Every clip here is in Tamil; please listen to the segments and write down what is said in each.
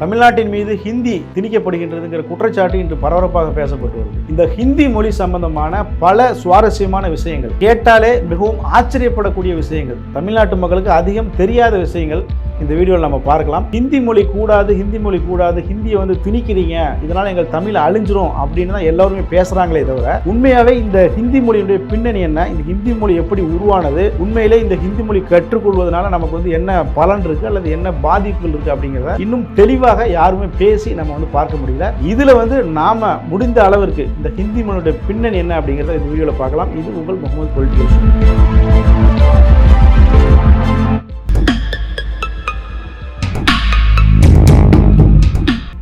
தமிழ்நாட்டின் மீது ஹிந்தி திணிக்கப்படுகின்றதுங்கிற குற்றச்சாட்டு இன்று பரபரப்பாக பேசப்பட்டு வருது. இந்த ஹிந்தி மொழி சம்பந்தமான பல சுவாரஸ்யமான விஷயங்கள் கேட்டாலே மிகவும் ஆச்சரியப்படக்கூடிய விஷயங்கள். தமிழ்நாட்டு மக்களுக்கு அதிகம் தெரியாத விஷயங்கள் இந்த வீடியோவில் நம்ம பார்க்கலாம். ஹிந்தி மொழி கூடாது ஹிந்தி மொழி கூடாது ஹிந்தியை வந்து திணிக்கிறீங்க இதனால் எங்கள் தமிழ் அழிஞ்சிரும் அப்படின்னு தான் எல்லாருமே பேசுகிறாங்களே தவிர உண்மையாகவே இந்த ஹிந்தி மொழியுடைய பின்னணி என்ன? இந்த ஹிந்தி மொழி எப்படி உருவானது? உண்மையிலே இந்த ஹிந்தி மொழி கற்றுக்கொள்வதனால நமக்கு வந்து என்ன பலன் இருக்குது அல்லது என்ன பாதிப்புகள் இருக்குது அப்படிங்கிறத இன்னும் தெளிவாக யாருமே பேசி நம்ம வந்து பார்க்க முடியல. இதுல வந்து நாம முடிந்த அளவிற்கு இந்த ஹிந்தி மொழியுடைய பின்னணி என்ன அப்படிங்கிறத இந்த வீடியோவில் பார்க்கலாம். இது உங்கள் முகமது பொலிட்டிகல்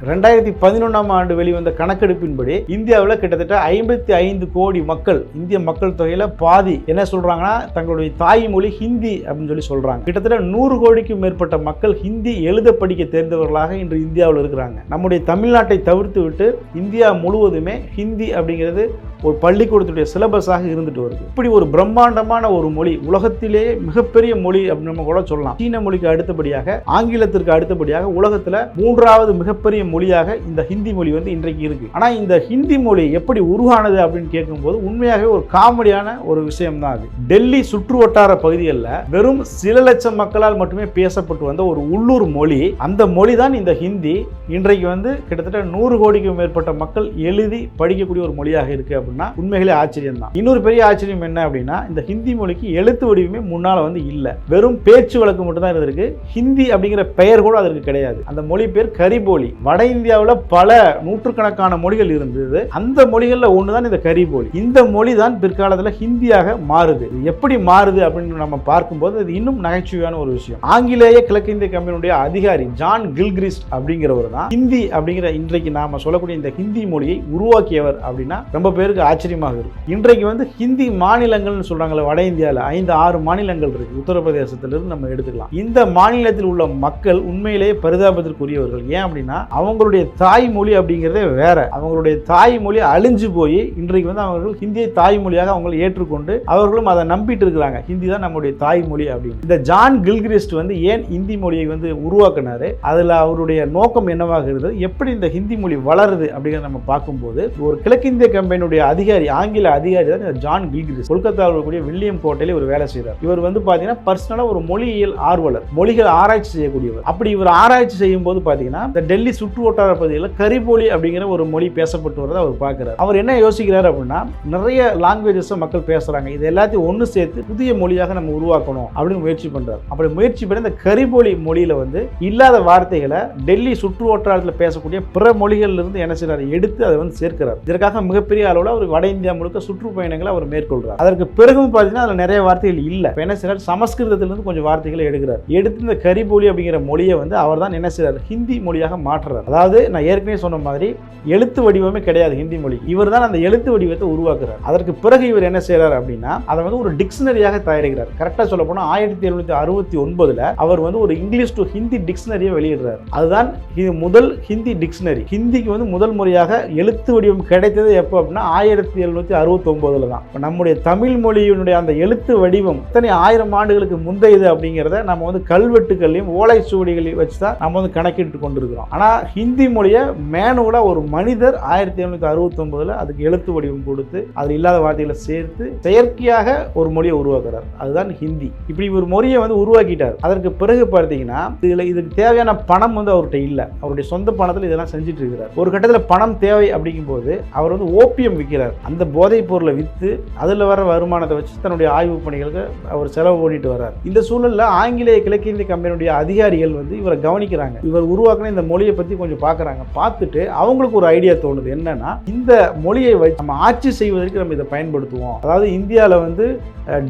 ரெண்டாயிரத்தி பதினொன்றாம் ஆண்டு வெளிவந்த கணக்கெடுப்பின்படி இந்தியாவில் கிட்டத்தட்ட ஐம்பத்தி ஐந்து கோடி மக்கள் இந்திய மக்கள் தொகையில் பாதி என்ன சொல்கிறாங்கன்னா தங்களுடைய தாய்மொழி ஹிந்தி அப்படின்னு சொல்லி சொல்கிறாங்க கிட்டத்தட்ட நூறு கோடிக்கும் மேற்பட்ட மக்கள் ஹிந்தி எழுத படிக்க தெரிந்தவர்களாக இன்று இந்தியாவில் இருக்கிறாங்க. நம்முடைய தமிழ்நாட்டை தவிர்த்து விட்டு இந்தியா முழுவதுமே ஹிந்தி அப்படிங்கிறது ஒரு பள்ளிக்கூடத்துடைய சிலபஸாக இருந்துட்டு வருது. இப்படி ஒரு பிரம்மாண்டமான ஒரு மொழி உலகத்திலேயே மிகப்பெரிய மொழி அப்படின்னு நம்ம கூட சொல்லலாம். சீன மொழிக்கு அடுத்தபடியாக ஆங்கிலத்திற்கு அடுத்தபடியாக உலகத்தில் மூன்றாவது மிகப்பெரிய மொழியாக இந்த ஹிந்தி மொழி வந்து இன்றைக்கு இருக்கு. ஆனா இந்த ஹிந்தி மொழி எப்படி உருவானது அப்படின்னு கேட்கும்போது உண்மையாகவே ஒரு காமெடியான ஒரு விஷயம் தான் அது. டெல்லி சுற்று வட்டார பகுதிகளில் வெறும் சில லட்சம் மக்களால் மட்டுமே பேசப்பட்டு வந்த ஒரு உள்ளூர் மொழி. அந்த மொழி தான் இந்த ஹிந்தி. இன்றைக்கு வந்து கிட்டத்தட்ட நூறு கோடிக்கும் மேற்பட்ட மக்கள் எழுதி படிக்கக்கூடிய ஒரு மொழியாக இருக்கு அப்படின்னு உண்மைகளே ஆச்சரியம் தான் இன்னொரு பெரிய ஆச்சரியம் என்ன அப்படின்னா இந்த ஹிந்தி மொழிக்கு எழுத்து வடிவமே முன்னால் வந்து இல்லை. வெறும் பேச்சு வழக்கு மட்டும் தான் இருந்திருக்கு. ஹிந்தி அப்படிங்கிற பெயர் கூட அதற்கு கிடையாது. அந்த மொழி பேர் கரிபோலி. வட இந்தியாவில் பல நூற்றுக்கணக்கான மொழிகள் இருந்தது. அந்த மொழிகளில் ஒன்று தான் இந்த கரிபோலி. இந்த மொழி தான் பிற்காலத்தில் ஹிந்தியாக மாறுது. இது எப்படி மாறுது அப்படின்னு நம்ம பார்க்கும்போது இது இன்னும் நகைச்சுவையான ஒரு விஷயம். ஆங்கிலேய கிழக்கிந்திய கம்பெனியுடைய அதிகாரி ஜான் கில்கிரிஸ்ட் அப்படிங்கிறவர் தான் ஹிந்தி அப்படிங்கிற இன்றைக்கு நாம சொல்லக்கூடிய இந்த ஹிந்தி மொழியை உருவாக்கியவர் அப்படின்னா ரொம்ப பேருக்கு ஆச்சரியமாக இருக்கும் இன்றைக்கு வந்து ஹிந்தி மாநிலங்கள்னு சொல்கிறாங்களே வட இந்தியாவில் ஐந்து ஆறு மாநிலங்கள் இருக்கு. உத்தரப்பிரதேசத்திலிருந்து நம்ம எடுத்துக்கலாம். இந்த மாநிலத்தில் உள்ள மக்கள் உண்மையிலேயே பரிதாபத்திற்குரியவர்கள். ஏன் அப்படின்னா அவங்களுடைய தாய்மொழி அப்படிங்கிறதே வேற. அவங்களுடைய தாய்மொழி அழிஞ்சு போய் இன்றைக்கு வந்து அவர்கள் ஹிந்தியை தாய்மொழியாக அவங்களை ஏற்றுக்கொண்டு அவர்களும் அதை நம்பிட்டு இருக்கிறாங்க. ஹிந்தி தான் நம்முடைய தாய்மொழி அப்படின்னு. இந்த ஜான் கில்கிரிஸ்ட் வந்து ஏன் ஹிந்தி மொழியை வந்து உருவாக்குனாரு? அதுல அவருடைய நோக்கம் என்னவாக இருந்தது? எப்படி இந்த ஹிந்தி மொழி வளருது அப்படிங்கிறத நம்ம பார்க்கும்போது ஒரு கிழக்கிந்திய கம்பெனியுடைய அதிகாரி ஆங்கில அதிகாரி தான் ஜான் கில்கிரிஸ். கொல்கத்தாவில் இருக்கக்கூடிய வில்லியம் கோட்டையில் ஒரு வேலை செய்கிறார் இவர் வந்து பார்த்தீங்கன்னா பர்சனலாக ஒரு மொழியியல் ஆர்வலர் மொழிகள் ஆராய்ச்சி செய்யக்கூடியவர். அப்படி இவர் ஆராய்ச்சி செய்யும் போது பார்த்தீங்கன்னா இந்த டெல்லி சுற்று வட்டார பகுதியில் கரிபோலி அப்படிங்கிற ஒரு மொழி பேசப்பட்டு வரதை அவர் பார்க்குறாரு. அவர் என்ன யோசிக்கிறார் அப்படின்னா நிறைய லாங்குவேஜஸை மக்கள் பேசுகிறாங்க இது எல்லாத்தையும் ஒன்று சேர்த்து புதிய மொழியாக நம்ம உருவாக்கணும் அப்படின்னு முயற்சி பண்ணுறார் அப்படி முயற்சி பண்ணி இந்த கரிபோலி மொழியில் வந்து இல்லாத வார்த்தைகளை டெல்லி சுற்று வட்டாரத்தில் பேசக்கூடிய பிற மொழிகள்லேருந்து என்ன செய்கிறார் எடுத்து அதை வந்து சேர்க்கிறார். இதற்காக மிகப்பெரிய அளவில் அவர் வட இந்தியா முழுக்க சுற்றுப்பயணங்களை அவர் மேற்கொள்றார். அதற்கு பிறகும் பார்த்தீங்கன்னா அதில் நிறைய வார்த்தைகள் இல்லை. இப்போ என்ன செய்றார்? சமஸ்கிருதத்திலிருந்து கொஞ்சம் வார்த்தைகளை எடுக்கிறார். எடுத்து இந்த கரிபோலி அப்படிங்கிற மொழியை வந்து அவர் தான் என்ன செய்கிறார் ஹிந்தி மொழியாக மாற்றுறார். அதாவது நான் ஏற்கனவே சொன்ன மாதிரி எழுத்து வடிவமே கிடையாது ஹிந்தி மொழி. இவர் தான் அந்த எழுத்து வடிவத்தை உருவாக்குறார். அதற்கு பிறகு இவர் என்ன செய்கிறார் அப்படின்னா அதை வந்து ஒரு டிக்ஷனரியாக தயாரிக்கிறார். கரெக்டாக சொல்ல போனால் ஆயிரத்தி எழுநூத்தி அறுபத்தி ஒன்பதுல அவர் வந்து ஒரு இங்கிலீஷ் டு ஹிந்தி டிக்ஷனரியை வெளியிடுறார். அதுதான் இது முதல் ஹிந்தி டிக்ஷனரி. ஹிந்திக்கு வந்து முதல் முறையாக எழுத்து வடிவம் கிடைத்தது எப்போ அப்படின்னா ஆயிரத்தி எழுநூற்றி அறுபத்தொம்போதில் தான். இப்போ நம்முடைய தமிழ் மொழியினுடைய அந்த எழுத்து வடிவம் இத்தனை ஆயிரம் ஆண்டுகளுக்கு முந்தையது அப்படிங்கிறத நம்ம வந்து கல்வெட்டுகள்லையும் ஓலை சுவடிகளையும் வச்சு தான் நம்ம வந்து கணக்கிட்டு கொண்டிருக்கிறோம். ஆனால் ஹிந்தி மொழியை மேனுவலாக ஒரு மனிதர் ஆயிரத்தி எழுநூற்றி அறுபத்தொம்போதில் அதுக்கு எழுத்து வடிவம் கொடுத்து அதில் இல்லாத வார்த்தைகளை சேர்த்து செயற்கையாக ஒரு மொழியை உருவாக்குறார். அதுதான் ஹிந்தி. இப்படி ஒரு மொழியை வந்து உருவாக்கிட்டார். அதற்கு பிறகு பார்த்தீங்கன்னா இதில் இதுக்கு தேவையான பணம் வந்து அவர்கிட்ட இல்லை. அவருடைய சொந்த பணத்தில் இதெல்லாம் செஞ்சுட்டு இருக்கிறார். ஒரு கட்டத்தில் பணம் தேவை அப்படிங்கும்போது அவர் வந்து ஓபியம் விற்கிறார் அந்த போதைப் பொருளை விற்று அதில் வர வருமானத்தை வச்சு தன்னுடைய ஆய்வு பணிகளுக்கு அவர் செலவு பண்ணிட்டு வர்றார். இந்த சூழலில் ஆங்கிலேய கிழக்கிந்திய கம்பெனியுடைய அதிகாரிகள் வந்து இவரை கவனிக்கிறாங்க. இவர் உருவாக்கின இந்த மொழியை பற்றி கொஞ்சம் பார்க்குறாங்க பார்த்துட்டு அவங்களுக்கு ஒரு ஐடியா தோணுது. என்னன்னா இந்த மொழியை வச்சு நம்ம ஆட்சி செய்வதற்கு நம்ம இதை பயன்படுத்துவோம். அதாவது இந்தியாவில் வந்து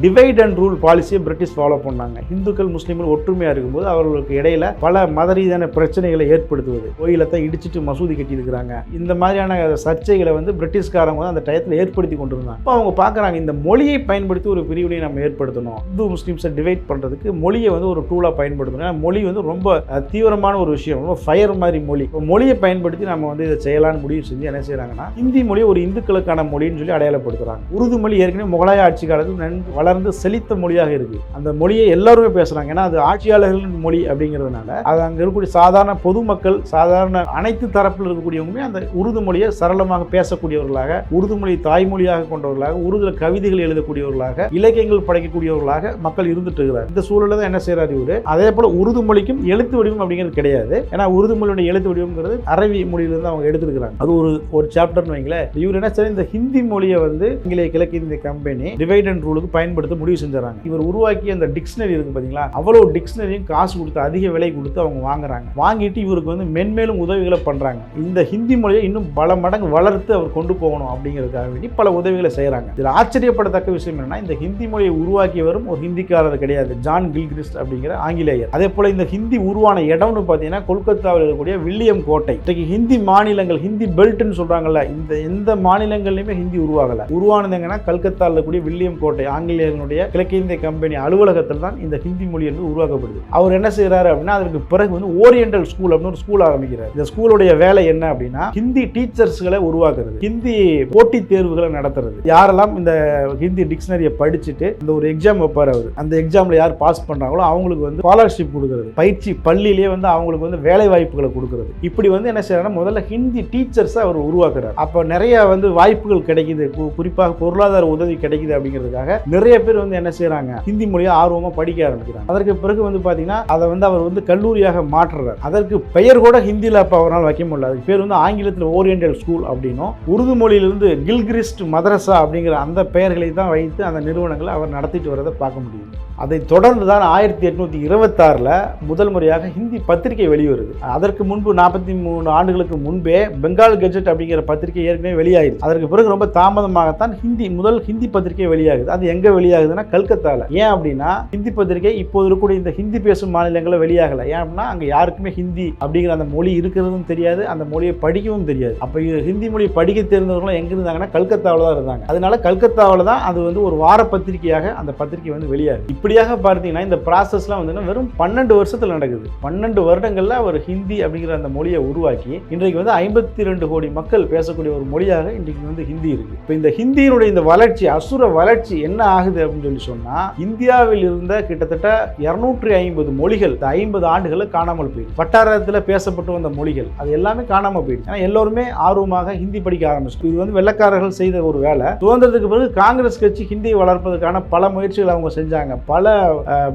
டிவைட் அண்ட் ரூல் பாலிசியை பிரிட்டிஷ் ஃபாலோ பண்ணாங்க. இந்துக்கள் முஸ்லீம்கள் ஒற்றுமையாக இருக்கும்போது அவர்களுக்கு இடையில பல மத ரீதியான பிரச்சனைகளை ஏற்படுத்துவது. கோயிலத்தை இடிச்சிட்டு மசூதி கட்டியிருக்கிறாங்க. இந்த மாதிரியான சர்ச்சைகளை வந்து பிரிட்டிஷ்காரங்க வந்து அந்த டயத்தில் ஏற்படுத்தி கொண்டிருந்தாங்க இப்போ அவங்க பார்க்குறாங்க இந்த மொழியை பயன்படுத்தி ஒரு பிரிவினை நம்ம ஏற்படுத்தணும். இந்து முஸ்லீம்ஸை டிவைட் பண்ணுறதுக்கு மொழியை வந்து ஒரு டூலாக பயன்படுத்தணும். ஏன்னா மொழி வந்து ரொம்ப தீவிரமான ஒரு விஷயம். ரொம்ப ஃபயர் மாதிரி மொழி. இப்போ மொழியை பயன்படுத்தி நம்ம வந்து இதை செய்யலான்னு முடிவு செஞ்சு என்ன செய்கிறாங்கன்னா இந்தி மொழியை ஒரு இந்துக்களுக்கான மொழின்னு சொல்லி அடையாளப்படுத்துகிறாங்க உருது மொழி ஏற்கனவே முகலாய ஆட்சி காலத்தில் நன்கு வளர்ந்து செழித்த மொழியாக இருக்குது அந்த மொழியை எல்லாருமே பேசுகிறாங்க ஏன்னா அது ஆட்சியாளர்களின் மொழி அப்படிங்கிறதுனால அது அங்கே இருக்கக்கூடிய சாதாரண பொதுமக்கள் சாதாரண அனைத்து தரப்பில் இருக்கக்கூடியவங்களுமே அந்த உருது மொழியை சரளமாக பேசக்கூடியவர்களாக உருதுமொழி தாய்மொழியாக கொண்டவர்களாக உருதுல கவிதைகள் எழுதக்கூடியவர்களாக இலக்கியங்கள் படைக்கக்கூடியவர்களாக மக்கள் இருந்துட்டு இருக்கிறார். இந்த சூழலில் தான் என்ன செய்கிறார் இவர்? அதே போல உருது மொழிக்கும் எழுத்து வடிவம் அப்படிங்கிறது கிடையாது. ஏன்னா உருது மொழியோட எழுத்து வடிவம்ங்கிறது அரபி மொழியிலிருந்து அவங்க எடுத்துருக்காங்க அது ஒரு ஒரு சாப்டர்னு வைங்களேன். இவர் என்ன செய்ய இந்த ஹிந்தி மொழியை வந்து இங்கிலேய கிழக்கிந்திய கம்பெனி டிவைட் அண்ட் ரூலுக்கு பயன்படுத்த முடிவு செஞ்சாங்க இவர் உருவாக்கிய அந்த டிக்ஷனரி இருக்கு பார்த்தீங்களா அவ்வளோ டிக்ஷனரியும் காசு கொடுத்து அதிக விலை கொடுத்து அவங்க வாங்குறாங்க. வாங்கிட்டு இவருக்கு வந்து மென்மேலும் உதவிகளை பண்ணுறாங்க இந்த ஹிந்தி மொழியை இன்னும் பல மடங்கு வளர்த்து அவர் கொண்டு போகணும் அப்படிங்கிறதுக்காக வேண்டி பல உதவிகளை செய்கிறாங்க இதில் ஆச்சரியப்படத்தக்க விஷயம் என்னன்னா இந்த ஹிந்தி மொழியை உருவாக்கியவரும் ஒரு ஹிந்திக்காரர் கிடையாது ஜான் கில்கிரிஸ்ட் அப்படிங்கிற ஆங்கிலேயர். அதே போல இந்த ஹிந்தி உருவான இடம்னு பார்த்தீங்கன்னா கொல்கத்தாவில் இருக்கக்கூடிய வில்லியம் கோட்டை. இன்றைக்கு ஹிந்தி மாநிலங்கள் ஹிந்தி பெல்ட்னு சொல்கிறாங்கல்ல இந்த எந்த மாநிலங்கள்லையுமே ஹிந்தி உருவாகலை. உருவானதுங்கன்னா கல்கத்தாவில் இருக்கக்கூடிய வில்லியம் கோட்டை ஆங்கிலேயர்களுடைய கிழக்கிந்திய கம்பெனி அலுவலகத்தில் தான் இந்த ஹிந்தி மொழி என்று உருவாக்கப்படுது. அவர் என்ன செய்கிறாரு அப்படின்னா அதற்கு பிறகு வந்து ஓரியண்டல் ஸ்கூல் அப்படின்னு ஒரு ஸ்கூல் ஆரம்பிக்கிறார். இந்த ஸ்கூலுடைய வேலை என்ன அப்படின்னா ஹிந்தி டீச்சர்ஸ்களை உருவாக்குறது. ஹிந்தி போட்டித் தேர்வுகளை நடத்துறது. யாரெல்லாம் இந்த ஹிந்தி டிக்ஷனரியை படிச்சுட்டு இந்த ஒரு எக்ஸாம் வைப்பார் அவர் அந்த எக்ஸாமில் யார் பாஸ் பண்ணுறாங்களோ அவங்களுக்கு வந்து ஸ்காலர்ஷிப் கொடுக்குறது. பயிற்சி பள்ளியிலேயே வந்து அவங்களுக்கு வந்து வேலை வாய்ப்புகளை கொடுக்குறது. இப்படி வந்து என்ன செய்யறாங்கன்னா முதல்ல ஹிந்தி டீச்சர்ஸை அவர் உருவாக்குறாரு. அப்போ நிறைய வந்து வாய்ப்புகள் கிடைக்குது. கு- குறிப்பாக பொருளாதார உதவி கிடைக்குது அப்படிங்கிறதுக்காக நிறைய பேர் வந்து என்ன செய்யறாங்க ஹிந்தி மொழியை ஆர்வமாக படிக்க ஆரம்பிக்கிறாங்க. அதற்கு பிறகு வந்து பார்த்தீங்கன்னா அதை வந்து அவர் வந்து கல்லூரியாக மாற்றுறார். அதற்கு பெயர் கூட ஹிந்தியில் அப்போ அவரால் வைக்க முடியல. அதுக்கு பேர் வந்து ஆங்கிலத்தில் ஓரியண்டல் ஸ்கூல் அப்படின்னும். உருது மொழியிலிருந்து கில்கிரிஸ்ட் மதரசா அப்படிங்கிற அந்த பெயர்களை தான் வைத்து அந்த நிறுவனங்களை அவர் நடத்திட்டு வரதை பார்க்க முடியும் அதை தொடர்ந்து தான் ஆயிரத்தி எட்நூற்றி இருபத்தாறில் முதல் முறையாக ஹிந்தி பத்திரிகை வெளிவருது. அதற்கு முன்பு நாற்பத்தி மூணு ஆண்டுகளுக்கு முன்பே பெங்கால் கெஜெட் அப்படிங்கிற பத்திரிகை ஏற்கனவே வெளியாயிருச்சு அதற்கு பிறகு ரொம்ப தாமதமாகத்தான் ஹிந்தி முதல் ஹிந்தி பத்திரிகை வெளியாகுது. அது எங்கே வெளியாகுதுன்னா கல்கத்தாவில் ஏன் அப்படின்னா ஹிந்தி பத்திரிகை இப்போது இருக்கக்கூடிய இந்த ஹிந்தி பேசும் மாநிலங்களில் வெளியாகலை. ஏன் அப்படின்னா அங்கே யாருக்குமே ஹிந்தி அப்படிங்கிற அந்த மொழி இருக்கிறதும் தெரியாது அந்த மொழியை படிக்கவும் தெரியாது. அப்போ ஹிந்தி மொழி படிக்க தெரிந்தவர்களும் எங்கே இருந்தாங்கன்னா கல்கத்தாவில் தான் இருந்தாங்க. அதனால கல்கத்தாவில் தான் அது வந்து ஒரு வார பத்திரிகையாக அந்த பத்திரிகை வந்து வெளியாகுது. இப்படியாக பார்த்தீங்கன்னா இந்த ப்ராசஸ்லாம் வந்து வெறும் பன்னெண்டு வருஷத்தில் நடக்குது. பன்னெண்டு வருடங்களில் அவர் ஹிந்தி அப்படிங்கிற அந்த மொழியை உருவாக்கி இன்றைக்கு வந்து ஐம்பத்தி ரெண்டு கோடி மக்கள் பேசக்கூடிய ஒரு மொழியாக இன்றைக்கு வந்து ஹிந்தி இருக்கு. இப்போ இந்த ஹிந்தியினுடைய இந்த வளர்ச்சி அசுர வளர்ச்சி என்ன ஆகுது அப்படின்னு சொல்லி சொன்னால் இந்தியாவில் இருந்த கிட்டத்தட்ட இரநூற்றி ஐம்பது மொழிகள் ஐம்பது ஆண்டுகளில் காணாமல் போயிடுச்சு. வட்டாரத்தில் பேசப்பட்டு வந்த மொழிகள் அது எல்லாமே காணாமல் போயிடுச்சு. ஏன்னா எல்லோருமே ஆர்வமாக ஹிந்தி படிக்க ஆரம்பிச்சு இது வந்து வெள்ளக்காரர்கள் செய்த ஒரு வேலை. சுதந்திரத்துக்கு பிறகு காங்கிரஸ் கட்சி ஹிந்தியை வளர்ப்பதற்கான பல முயற்சிகள் அவங்க செஞ்சாங்க. பல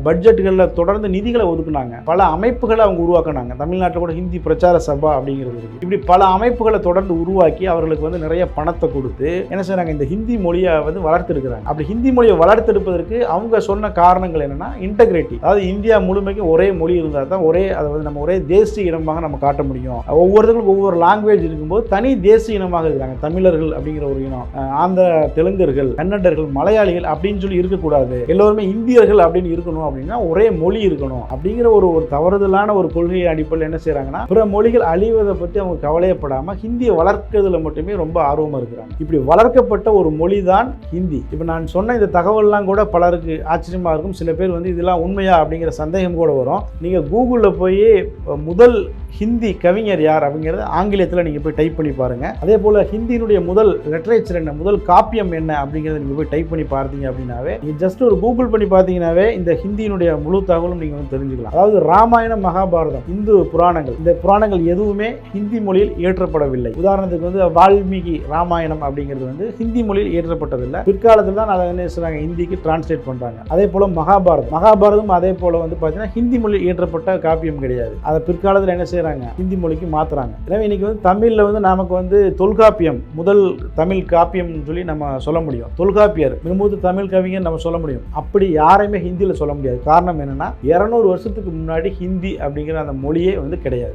பட்ஜெட்டுகளில் தொடர்ந்து நிதிகளை ஒதுக்குனாங்க. பல அமைப்புகளை அவங்க உருவாக்குனாங்க. தமிழ்நாட்டில் கூட ஹிந்தி பிரச்சார சபா அப்படிங்கிறது இருக்குது இப்படி பல அமைப்புகளை தொடர்ந்து உருவாக்கி அவர்களுக்கு வந்து நிறைய பணத்தை கொடுத்து என்ன செய்கிறாங்க இந்த ஹிந்தி மொழியை வந்து வளர்த்தெடுக்கிறாங்க அப்படி ஹிந்தி மொழியை வளர்த்தெடுப்பதற்கு அவங்க சொன்ன காரணங்கள் என்னென்னா இன்டகிரேட்டி அதாவது இந்தியா முழுமைக்கும் ஒரே மொழி இருந்தால் தான் ஒரே அதை வந்து நம்ம ஒரே தேசிய இனமாக நம்ம காட்ட முடியும். ஒவ்வொருத்தருக்கும் ஒவ்வொரு லாங்குவேஜ் இருக்கும்போது தனி தேசிய இனமாக இருக்கிறாங்க. தமிழர்கள் அப்படிங்கிற ஒரு இனம் ஆந்திர தெலுங்கர்கள் கன்னடர்கள் மலையாளிகள் அப்படின்னு சொல்லி இருக்கக்கூடாது. எல்லோருமே இந்தியர்கள் அப்படின்னு இருக்கணும் அப்படின்னா ஒரே மொழி இருக்கணும். அப்படிங்கிற ஒரு ஒரு தவறுதலான ஒரு கொள்கை அடிப்படையில் என்ன செய்றாங்கன்னா பிற மொழிகள் அழிவதை பற்றி அவங்க கவலையப்படாமல் ஹிந்தியை வளர்க்கிறதுல மட்டுமே ரொம்ப ஆர்வமாக இருக்கிறாங்க. இப்படி வளர்க்கப்பட்ட ஒரு மொழி தான் ஹிந்தி. இப்போ நான் சொன்ன இந்த தகவல்லாம் கூட பலருக்கு ஆச்சரியமா இருக்கும். சில பேர் வந்து இதெல்லாம் உண்மையா அப்படிங்கிற சந்தேகம் கூட வரும். நீங்க கூகுளில் போய் முதல் ஹிந்தி கவிஞர் யார் அப்படிங்கிறத ஆங்கிலத்தில் நீங்கள் போய் டைப் பண்ணி பாருங்க. அதே போல் ஹிந்தியினுடைய முதல் லிட்ரேச்சர் என்ன முதல் காப்பியம் என்ன அப்படிங்கிறத நீங்கள் போய் டைப் பண்ணி பார்த்தீங்க அப்படின்னாவே நீங்கள் ஜஸ்ட் ஒரு கூகுள் பண்ணி பார்த்தீங்க பார்த்தீங்கன்னாவே இந்த ஹிந்தியினுடைய முழு தகவலும் நீங்கள் வந்து தெரிஞ்சுக்கலாம். அதாவது ராமாயணம் மகாபாரதம் இந்து புராணங்கள் இந்த புராணங்கள் எதுவுமே ஹிந்தி மொழியில் இயற்றப்படவில்லை. உதாரணத்துக்கு வந்து வால்மீகி ராமாயணம் அப்படிங்கிறது வந்து ஹிந்தி மொழியில் இயற்றப்பட்டதில்லை. பிற்காலத்தில் தான் அதை என்ன செய்றாங்க ஹிந்திக்கு டிரான்ஸ்லேட் பண்ணுறாங்க அதே போல் மகாபாரதம். மகாபாரதம் அதே போல் வந்து பார்த்தீங்கன்னா ஹிந்தி மொழியில் இயற்றப்பட்ட காப்பியம் கிடையாது. அதை பிற்காலத்தில் என்ன செய்கிறாங்க ஹிந்தி மொழிக்கு மாற்றுறாங்க எனவே இன்னைக்கு வந்து தமிழில் வந்து நமக்கு வந்து தொல்காப்பியம் முதல் தமிழ் காப்பியம்னு சொல்லி நம்ம சொல்ல முடியும். தொல்காப்பியர் மிகமூத்த தமிழ் கவிஞர் நம்ம சொல்ல முடியும். அப்படி யாருமே ஹிந்தியில் சொல்ல முடியாது. காரணம் என்னென்னா இரநூறு வருஷத்துக்கு முன்னாடி ஹிந்தி அப்படிங்கிற அந்த மொழியே வந்து கிடையாது.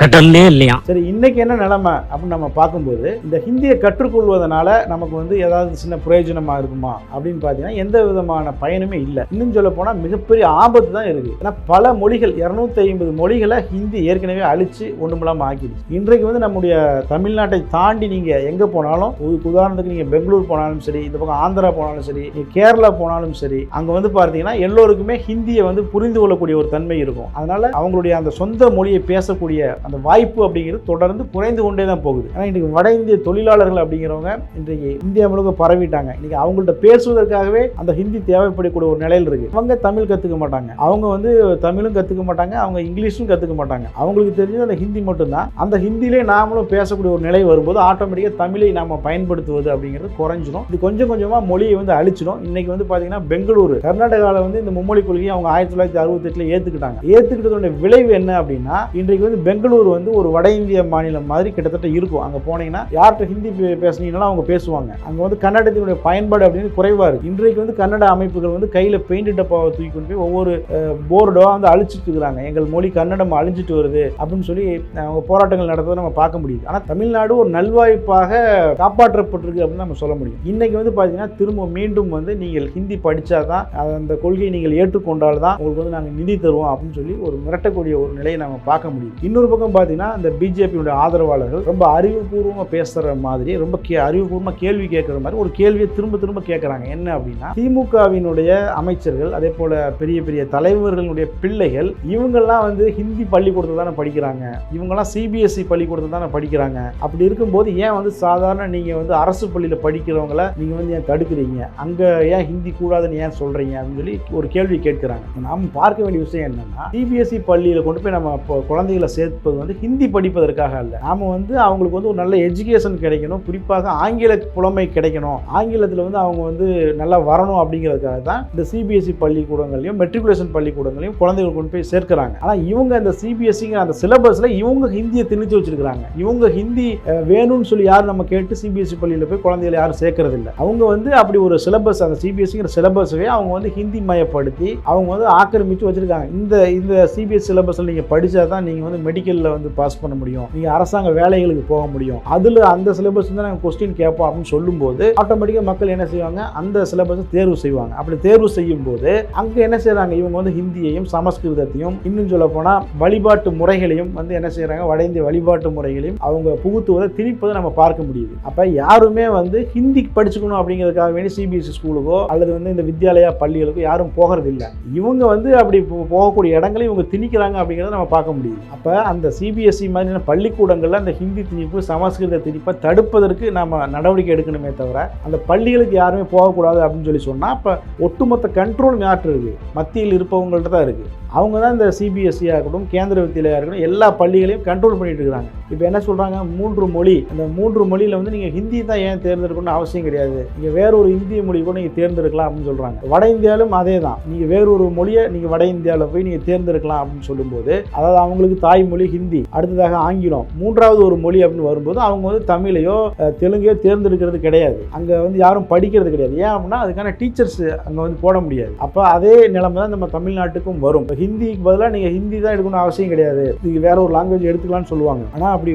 கடல்லே இல்லையா சரி இன்னைக்கு என்ன நிலைமை அப்படின்னு நம்ம பார்க்கும்போது இந்த ஹிந்தியை கற்றுக்கொள்வதனால நமக்கு வந்து ஏதாவது சின்ன பிரயோஜனமா இருக்குமா அப்படின்னு பார்த்தீங்கன்னா எந்த விதமான பயனுமே இல்லை. இன்னும் சொல்ல போனால் மிகப்பெரிய ஆபத்து தான் இருக்கு. ஏன்னா பல மொழிகள் இரநூத்தி ஐம்பது மொழிகளை ஹிந்தி ஏற்கனவே அழிச்சு மூலமாக ஆக்கிடுச்சு. இன்றைக்கு வந்து நம்முடைய தமிழ்நாட்டை தாண்டி நீங்கள் எங்கே போனாலும் உ- உதாரணத்துக்கு நீங்கள் பெங்களூர் போனாலும் சரி இந்த பக்கம் ஆந்திரா போனாலும் சரி நீங்கள் கேரளா போனாலும் சரி அங்கே வந்து பார்த்தீங்கன்னா எல்லோருக்குமே ஹிந்தியை வந்து புரிந்து கொள்ளக்கூடிய ஒரு தன்மை இருக்கும். அதனால அவங்களுடைய அந்த சொந்த மொழியை பேசக்கூடிய அந்த வாய்ப்பு அப்படிங்கிறது தொடர்ந்து குறைந்து கொண்டே தான் போகுது. ஆனால் இன்றைக்கு வட இந்திய தொழிலாளர்கள் அப்படிங்கிறவங்க இன்றைக்கு இந்தியா முழுக்க பரவிட்டாங்க. இன்றைக்கி அவங்கள்ட்ட பேசுவதற்காகவே அந்த ஹிந்தி தேவைப்படக்கூடிய ஒரு நிலையில் இருக்கு. அவங்க தமிழ் கற்றுக்க மாட்டாங்க. அவங்க வந்து தமிழும் கற்றுக்க மாட்டாங்க. அவங்க இங்கிலீஷும் கற்றுக்க மாட்டாங்க. அவங்களுக்கு தெரிஞ்சது அந்த ஹிந்தி மட்டும்தான். அந்த ஹிந்திலே நாமளும் பேசக்கூடிய ஒரு நிலை வரும்போது ஆட்டோமேட்டிக்காக தமிழை நாம் பயன்படுத்துவது அப்படிங்கிறது குறைஞ்சிடும் இது கொஞ்சம் கொஞ்சமாக மொழியை வந்து அழிச்சிடும் இன்றைக்கி வந்து பார்த்தீங்கன்னா பெங்களூரு கர்நாடகாவில் வந்து இந்த மும்மொழி கொள்கையை அவங்க ஆயிரத்தி தொள்ளாயிரத்தி அறுபத்தெட்டில் ஏற்றுக்கிட்டாங்க ஏற்றுக்கிட்டதோட விளைவு என்ன அப்படின்னா இன்றைக்கு வந்து பெங்களூர் வந்து ஒரு வட இந்திய மாநிலம் மாதிரி கிட்டத்தட்ட இருக்கும். அங்கே போனீங்கன்னா யார்கிட்ட ஹிந்தி பே- அவங்க பேசுவாங்க. அங்கே வந்து கன்னடத்தினுடைய பயன்பாடு அப்படின்னு குறைவாக இருக்கு. இன்றைக்கு வந்து கன்னட அமைப்புகள் வந்து கையில் பெயிண்ட் டப்பாவை தூக்கி கொண்டு போய் ஒவ்வொரு போர்டோ வந்து அழிச்சிட்டு இருக்கிறாங்க. எங்கள் மொழி கன்னடம் அழிஞ்சிட்டு வருது அப்படின்னு சொல்லி அவங்க போராட்டங்கள் நடத்துவதை நம்ம பார்க்க முடியுது. ஆனால் தமிழ்நாடு ஒரு நல்வாய்ப்பாக காப்பாற்றப்பட்டிருக்கு அப்படின்னு நம்ம சொல்ல முடியும். இன்னைக்கு வந்து பார்த்தீங்கன்னா திரும்ப மீண்டும் வந்து நீங்கள் ஹிந்தி படிச்சாதான் அது அந்த கொள்கையை நீங்கள் ஏற்றுக்கொண்டால் தான் உங்களுக்கு வந்து நாங்கள் நிதி தருவோம் அப்படின்னு சொல்லி ஒரு மிரட்டக்கூடிய ஒரு நிலையை நம்ம பார்க்க முடியும். இன்னொரு பக்கம் பார்த்தீங்கன்னா இந்த பிஜேபியுடைய ஆதரவாளர்கள் ரொம்ப அறிவுபூர்வமாக பேசுகிற மாதிரி ரொம்ப கே அறிவுபூர்வமாக கேள்வி கேட்குற மாதிரி ஒரு கேள்வியை திரும்ப திரும்ப கேட்குறாங்க. என்ன அப்படின்னா திமுகவினுடைய அமைச்சர்கள் அதே போல் பெரிய பெரிய தலைவர்களுடைய பிள்ளைகள் இவங்கெல்லாம் வந்து ஹிந்தி பள்ளிக்கூடத்தில் தானே படிக்கிறாங்க. இவங்கெல்லாம் சிபிஎஸ்சி பள்ளிக்கூடத்தில் தானே படிக்கிறாங்க. அப்படி இருக்கும்போது ஏன் வந்து சாதாரண நீங்கள் வந்து அரசு பள்ளியில் படிக்கிறவங்கள நீங்கள் வந்து ஏன் தடுக்கிறீங்க? அங்கே ஏன் ஹிந்தி கூடாதுன்னு ஏன் சொல்கிறீங்க அப்படின்னு சொல்லி ஒரு கேள்வி கேட்குறாங்க. நாம் பார்க்க வேண்டிய விஷயம் என்னென்னா சிபிஎஸ்சி பள்ளியில் கொண்டு போய் நம்ம இப்போ குழந்தைகளை சேர்ப்பது வந்து ஹிந்தி படிப்பதற்காக அல்ல. நாம வந்து அவங்களுக்கு வந்து ஒரு நல்ல எஜுகேஷன் கிடைக்கணும். குறிப்பாக ஆங்கில புலமை கிடைக்கணும். ஆங்கிலத்தில் வந்து அவங்க வந்து நல்லா வரணும் அப்படிங்கிறதுக்காக தான் இந்த சிபிஎஸ்சி பள்ளிக்கூடங்களையும் மெட்ரிகுலேஷன் பள்ளிக்கூடங்களையும் குழந்தைகள் கொண்டு போய் சேர்க்கிறாங்க. ஆனால் இவங்க இந்த சிபிஎஸ்சிங்கிற அந்த சிலபஸில் இவங்க ஹிந்தியை திணிச்சு வச்சிருக்கிறாங்க. இவங்க ஹிந்தி வேணும்னு சொல்லி யாரும் நம்ம கேட்டு சிபிஎஸ்சி பள்ளியில் போய் குழந்தைகளை யாரும் சேர்க்கறது இல்லை அவங்க வந்து அப்படி ஒரு சிலபஸ் அந்த சிபிஎஸ்சிங்கிற சிலபஸவே அவங்க வந்து ஹிந்தி மயப்படுத்தி அவங்க வந்து ஆக்கிரமித்து வச்சிருக்காங்க. இந்த இந்த சிபிஎஸ் சிலபஸில் நீங்கள் படித்தா தான் நீங்கள் வந்து மெடிக்கல் மெடிக்கலில் வந்து பாஸ் பண்ண முடியும். நீங்கள் அரசாங்க வேலைகளுக்கு போக முடியும். அதில் அந்த சிலபஸ் தான் நாங்கள் கொஸ்டின் கேட்போம் அப்படின்னு சொல்லும்போது ஆட்டோமேட்டிக்காக மக்கள் என்ன செய்வாங்க? அந்த சிலபஸை தேர்வு செய்வாங்க. அப்படி தேர்வு செய்யும் போது அங்கே என்ன செய்கிறாங்க இவங்க வந்து ஹிந்தியையும் சமஸ்கிருதத்தையும் இன்னும் சொல்ல போனால் வழிபாட்டு முறைகளையும் வந்து என்ன செய்கிறாங்க வட இந்திய வழிபாட்டு முறைகளையும் அவங்க புகுத்துவதை திணிப்பதை நம்ம பார்க்க முடியுது. அப்போ யாருமே வந்து ஹிந்தி படிச்சுக்கணும் அப்படிங்கிறதுக்காக வேண்டி சிபிஎஸ்சி ஸ்கூலுக்கோ அல்லது வந்து இந்த வித்யாலயா பள்ளிகளுக்கோ யாரும் போகிறது இல்லை இவங்க வந்து அப்படி போ- போகக்கூடிய இடங்களை இவங்க திணிக்கிறாங்க அப்படிங்கிறத நம்ம பார்க்க முடியுது. அப்போ அந்த சிபிஎஸ்சி மாதிரியான பள்ளிக்கூடங்களில் அந்த ஹிந்தி திணிப்பு சமஸ்கிருத திணிப்பை தடுப்பதற்கு நம்ம நடவடிக்கை எடுக்கணுமே தவிர அந்த பள்ளிகளுக்கு யாருமே போகக்கூடாது அப்படின்னு சொல்லி சொன்னால் இப்போ ஒட்டுமொத்த கண்ட்ரோல் யார்கிட்ட இருக்குது மத்தியில் இருப்பவங்கள்ட்ட தான் இருக்குது அவங்க தான் இந்த சிபிஎஸ்சியாக இருக்கட்டும் கேந்திர வித்தியாலயாக இருக்கட்டும் எல்லா பள்ளிகளையும் கண்ட்ரோல் பண்ணிட்டு இருக்கிறாங்க இப்போ என்ன சொல்கிறாங்க மூன்று மொழி. அந்த மூன்று மொழியில் வந்து நீங்கள் ஹிந்தி தான் ஏன் தேர்ந்தெடுக்கணும்னு அவசியம் கிடையாது. நீங்கள் வேற ஒரு இந்திய மொழி கூட நீங்கள் தேர்ந்தெடுக்கலாம் அப்படின்னு சொல்கிறாங்க வட இந்தியாவிலும் அதே தான். நீங்கள் வேறொரு மொழியை நீங்கள் வட இந்தியாவில் போய் நீங்கள் தேர்ந்தெடுக்கலாம் அப்படின்னு சொல்லும்போது அதாவது அவங்களுக்கு தாய்மொழி ஹிந்தி ஹிந்தி அடுத்ததாக ஆங்கிலம் மூன்றாவது ஒரு மொழி அப்படின்னு வரும்போது அவங்க வந்து தமிழையோ தெலுங்கையோ தேர்ந்தெடுக்கிறது கிடையாது. அங்கே வந்து யாரும் படிக்கிறது கிடையாது. ஏன் அப்படின்னா அதுக்கான டீச்சர்ஸ் அங்கே வந்து போட முடியாது. அப்போ அதே நிலைமை தான் நம்ம தமிழ்நாட்டுக்கும் வரும். இப்போ ஹிந்திக்கு பதிலாக நீங்கள் ஹிந்தி தான் எடுக்கணும் அவசியம் கிடையாது. நீங்கள் வேற ஒரு லாங்குவேஜ் எடுத்துக்கலாம்னு சொல்லுவாங்க. ஆனால் அப்படி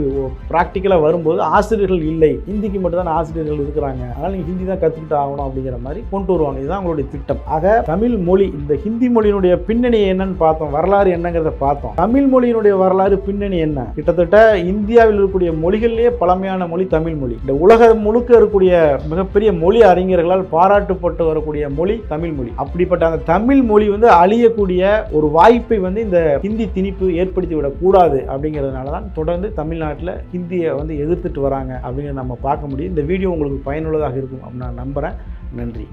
ப்ராக்டிக்கலாக வரும்போது ஆசிரியர்கள் இல்லை. ஹிந்திக்கு மட்டும் தான் ஆசிரியர்கள் இருக்கிறாங்க. அதனால் நீங்கள் ஹிந்தி தான் கற்றுக்கிட்டு ஆகணும் அப்படிங்கிற மாதிரி கொண்டு வருவாங்க. இதுதான் அவங்களுடைய திட்டம். ஆக தமிழ் மொழி இந்த ஹிந்தி மொழியினுடைய பின்னணி என்னன்னு பார்த்தோம். வரலாறு என்னங்கிறத பார்த்தோம். தமிழ் மொழியினுடைய வரலாறு பின்னணி என்ன? கிட்டத்தட்ட இந்தியாவில் இருக்கக்கூடிய மொழிகள்லேயே பழமையான மொழி தமிழ் மொழி. இந்த உலகம் முழுக்க இருக்கக்கூடிய மிகப்பெரிய மொழி அறிஞர்களால் பாராட்டப்பட்டு வரக்கூடிய மொழி தமிழ் மொழி. அப்படிப்பட்ட அந்த தமிழ் மொழி வந்து அழியக்கூடிய ஒரு வாய்ப்பை வந்து இந்த ஹிந்தி திணிப்பு ஏற்படுத்தி விடக்கூடாது அப்படிங்கிறதுனால தான் தொடர்ந்து தமிழ்நாட்டில் ஹிந்தியை வந்து எதிர்த்துட்டு வராங்க அப்படிங்கிறத நம்ம பார்க்க முடியும். இந்த வீடியோ உங்களுக்கு பயனுள்ளதாக இருக்கும் அப்படின்னு நான் நம்புகிறேன் நன்றி.